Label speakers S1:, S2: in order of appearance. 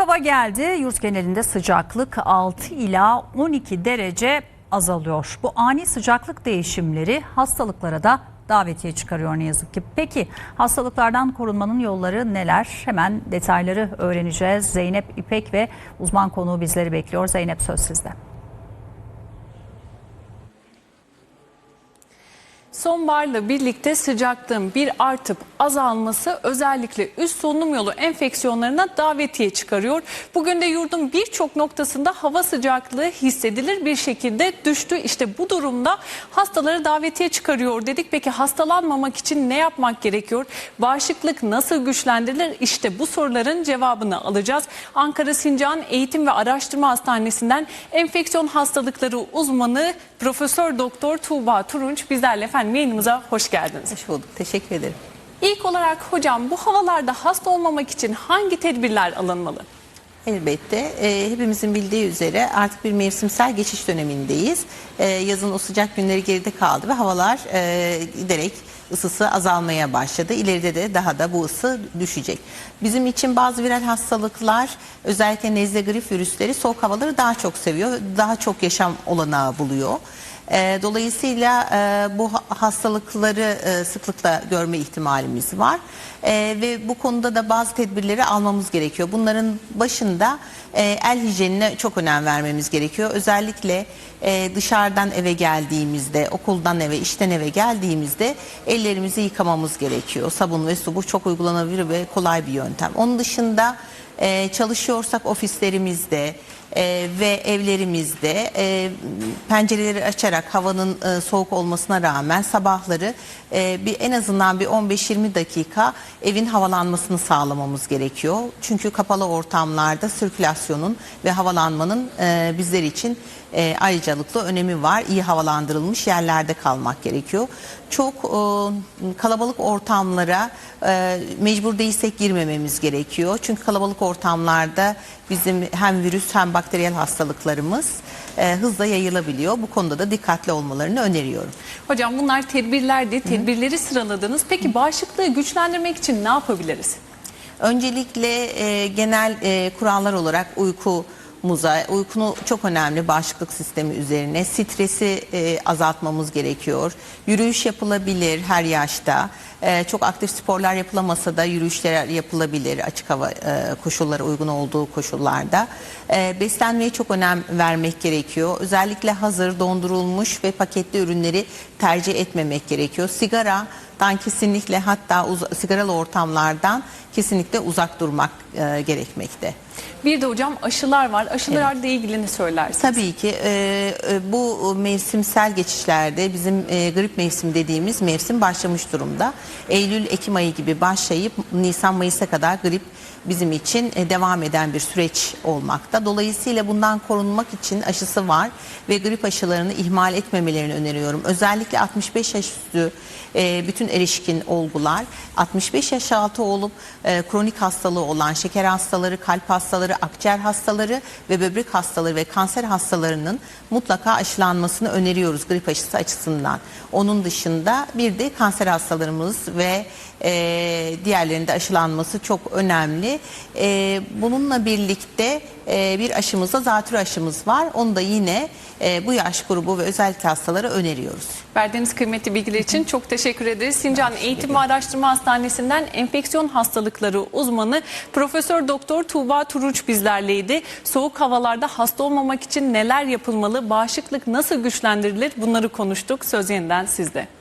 S1: hava geldi. Yurt genelinde sıcaklık 6 ila 12 derece azalıyor. Bu ani sıcaklık değişimleri hastalıklara da davetiye çıkarıyor ne yazık ki. Peki hastalıklardan korunmanın yolları neler? Hemen detayları öğreneceğiz. Zeynep İpek ve uzman konuğu bizleri bekliyor. Zeynep söz sizde.
S2: Sonbaharla birlikte sıcaklığın bir artıp azalması özellikle üst solunum yolu enfeksiyonlarına davetiye çıkarıyor. Bugün de yurdun birçok noktasında hava sıcaklığı hissedilir bir şekilde düştü. İşte bu durumda hastaları davetiye çıkarıyor dedik. Peki hastalanmamak için ne yapmak gerekiyor? Bağışıklık nasıl güçlendirilir? İşte bu soruların cevabını alacağız. Ankara Sincan Eğitim ve Araştırma Hastanesi'nden enfeksiyon hastalıkları uzmanı Profesör Doktor Tuğba Turunç bizlerle efendim yayınımıza hoş geldiniz.
S3: Hoş bulduk. Teşekkür ederim.
S2: İlk olarak hocam bu havalarda hasta olmamak için hangi tedbirler alınmalı?
S3: Elbette e, hepimizin bildiği üzere artık bir mevsimsel geçiş dönemindeyiz. E, yazın o sıcak günleri geride kaldı ve havalar e, giderek ısısı azalmaya başladı. İleride de daha da bu ısı düşecek. Bizim için bazı viral hastalıklar özellikle nezle grip virüsleri soğuk havaları daha çok seviyor. Daha çok yaşam olanağı buluyor. E, Dolayısıyla e, bu ha- hastalıkları e, sıklıkla görme ihtimalimiz var. Ve bu konuda da bazı tedbirleri almamız gerekiyor. Bunların başında el hijyenine çok önem vermemiz gerekiyor. Özellikle dışarıdan eve geldiğimizde, okuldan eve, işten eve geldiğimizde ellerimizi yıkamamız gerekiyor. Sabun ve su bu çok uygulanabilir ve kolay bir yöntem. Onun dışında çalışıyorsak ofislerimizde e, ve evlerimizde e, pencereleri açarak havanın e, soğuk olmasına rağmen sabahları e, bir en azından bir 15-20 dakika evin havalanmasını sağlamamız gerekiyor. Çünkü kapalı ortamlarda sirkülasyonun ve havalanmanın e, bizler için e, ayrıcalıklı önemi var. İyi havalandırılmış yerlerde kalmak gerekiyor. Çok e, kalabalık ortamlara e, mecbur değilsek girmememiz gerekiyor. Çünkü kalabalık ortamlarda bizim hem virüs hem bakteriyel hastalıklarımız e, hızla yayılabiliyor. Bu konuda da dikkatli olmalarını öneriyorum.
S2: Hocam bunlar tedbirlerdi. Tedbirleri sıraladınız. Peki bağışıklığı güçlendirmek için ne yapabiliriz?
S3: Öncelikle e, genel e, kurallar olarak uykumuza, uykunu çok önemli bağışıklık sistemi üzerine. Stresi e, azaltmamız gerekiyor. Yürüyüş yapılabilir her yaşta. E, çok aktif sporlar yapılamasa da yürüyüşler yapılabilir açık hava e, koşullara uygun olduğu koşullarda. E, beslenmeye çok önem vermek gerekiyor. Özellikle hazır, dondurulmuş ve paketli ürünleri tercih etmemek gerekiyor. Sigara dan kesinlikle hatta sigaralı ortamlardan kesinlikle uzak durmak e, gerekmekte.
S2: Bir de hocam aşılar var. Aşılarla ilgili ne söylersiniz?
S3: Tabii ki e, e, bu mevsimsel geçişlerde bizim e, grip mevsim dediğimiz mevsim başlamış durumda. Eylül-Ekim ayı gibi başlayıp Nisan-Mayıs'a kadar grip bizim için e, devam eden bir süreç olmakta. Dolayısıyla bundan korunmak için aşısı var ve grip aşılarını ihmal etmemelerini öneriyorum. Özellikle 65 yaş üstü e, bütün erişkin olgular 65 yaş altı olup e, kronik hastalığı olan şeker hastaları, kalp hastaları, akciğer hastaları ve böbrek hastaları ve kanser hastalarının mutlaka aşılanmasını öneriyoruz grip aşısı açısından. Onun dışında bir de kanser hastalarımız ve e, diğerlerinde aşılanması çok önemli. E, bununla birlikte e, bir aşımız da zatürre aşımız var. Onu da yine e, bu yaş grubu ve özellikle hastalara öneriyoruz.
S2: Verdiğiniz kıymetli bilgiler için çok teşekkür ederiz. Sincan Eğitim ve Araştırma Hastanesi'nden enfeksiyon hastalıkları uzmanı Profesör Doktor Tuğba Turunç bizlerleydi. Soğuk havalarda hasta olmamak için neler yapılmalı, bağışıklık nasıl güçlendirilir bunları konuştuk. Söz yeniden sizde.